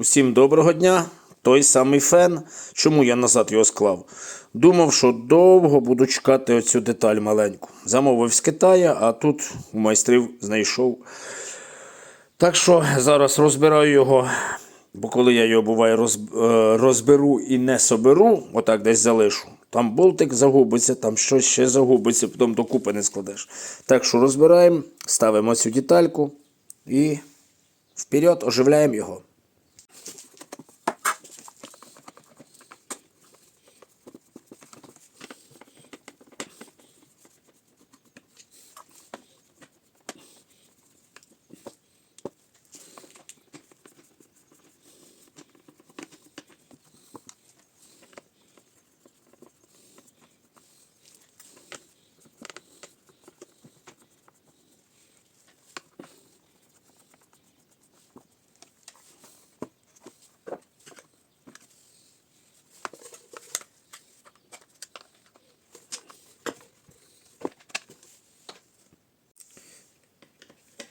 Усім доброго дня. Той самий фен. Чому я назад його склав? Думав, що довго буду чекати оцю деталь маленьку. Замовив з Китая, а тут у майстрів знайшов. Так що зараз розбираю його, бо коли я його буває е, розберу і не соберу, отак десь залишу. Там болтик загубиться, там щось ще загубиться, потім докупи не складеш. Так що розбираємо, ставимо цю детальку і вперед оживляємо його.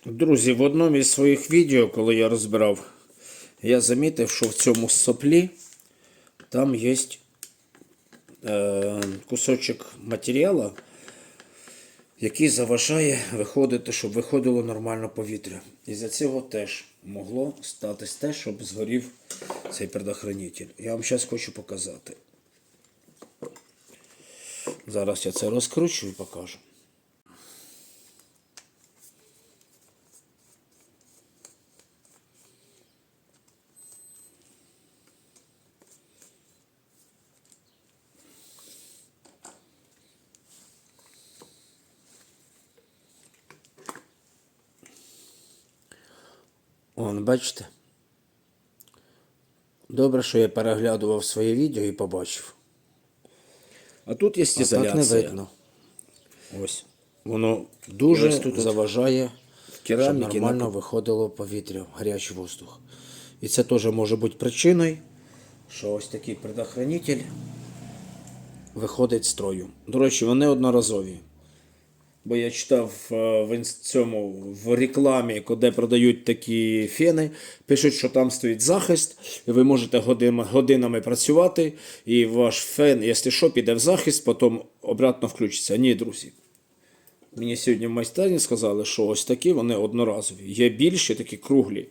Друзі, в одному із своїх відео, коли я розбирав, я замітив, що в цьому соплі там є е, кусочок матеріалу, який заважає виходити, щоб виходило нормально повітря. І за цього теж могло статись те, щоб згорів цей предохранитель. Я вам зараз хочу показати. Зараз я це розкручу і покажу. Вон, бачите? Добре, що я переглядував своє відео і побачив. А тут є ізоляція. так не видно. Ось. Воно дуже ось тут заважає, щоб нормально виходило повітря, гарячий воздух. І це теж може бути причиною, що ось такий предохранитель виходить з строю. До речі, вони одноразові. Бо я читав е, в цьому в рекламі, де продають такі фени, пишуть, що там стоїть захист, і ви можете годин- годинами працювати, і ваш фен, якщо що, піде в захист, потім обратно включиться. Ні, друзі. Мені сьогодні в майстерні сказали, що ось такі вони одноразові. Є більші, такі круглі,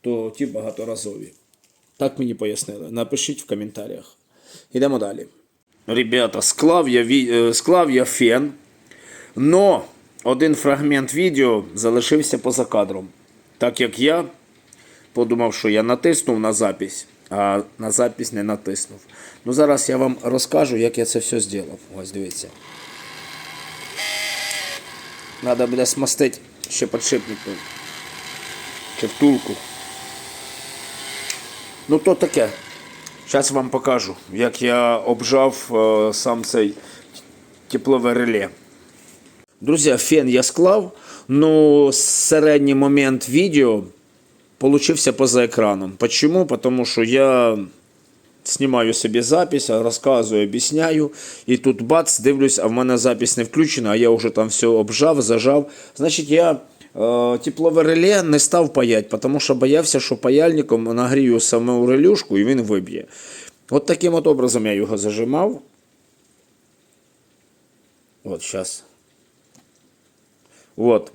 то ті багаторазові. Так мені пояснили. Напишіть в коментарях. Йдемо далі. Ребята, склав я, е, склав я фен. Но один фрагмент відео залишився поза кадром. Так як я подумав, що я натиснув на запись, а на запись не натиснув. Ну зараз я вам розкажу, як я це все зробив. Ось дивіться. Треба буде смастити ще підшипником. Чи втулку. Ну то таке. Зараз вам покажу, як я обжав е, сам цей теплове реле. Друзі, фен я склав, но середній момент відео получився поза екраном. Почему? Потому що я знімаю собі запись, розказую, об'ясняю, і тут бац, дивлюсь, а в мене запись не включена, а я вже там все обжав, зажав. Значить, я е, теплове реле не став паять, тому що боявся, що паяльником нагрію саму релюшку і він виб'є. От таким от образом я його зажимав. От зараз. Вот.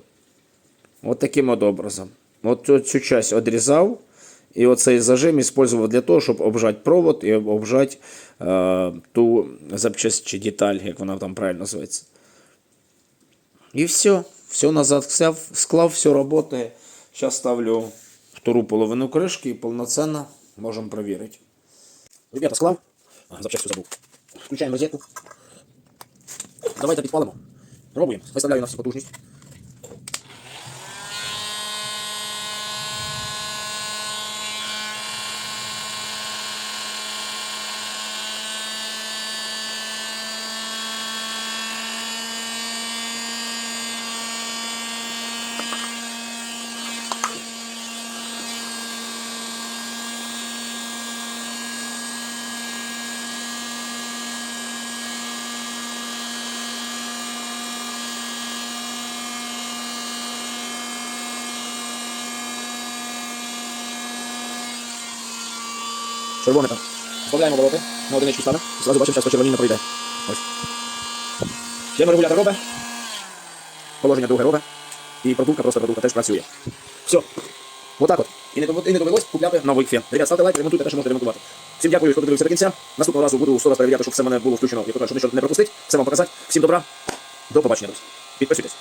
Вот таким от образом. Вот цю- часть одрізав, і оцей зажим использував для того, щоб обжати провод і обжати е, ту запчасть чи деталь, як вона там правильно називається. І все. Все назад склав, склав, все працює. Зараз ставлю втору половину кришки і повноцінно можемо перевірити. Ребята, склав. А, запчастку забув. Включаємо розетку. Давайте підпалимо. Пробуємо. Виставляю на всю потужність. Червоне там. Вставляємо вороти, на одиничку ставимо, і зразу бачимо, зараз почервоніння пройде. Ось. Терморегулятор робить, положення друге робить, і продувка, просто продувка теж працює. Все. Отак от. І не, і не довелось купляти новий фен. Ребят, ставте лайк, ремонтуйте те, що можете ремонтувати. Всім дякую, що дивилися до кінця. Наступного разу буду 100 раз перевіряти, щоб все мене було включено, як кажуть, щоб нічого не пропустити, все вам показати. Всім добра, до побачення, друзі. Підписуйтесь.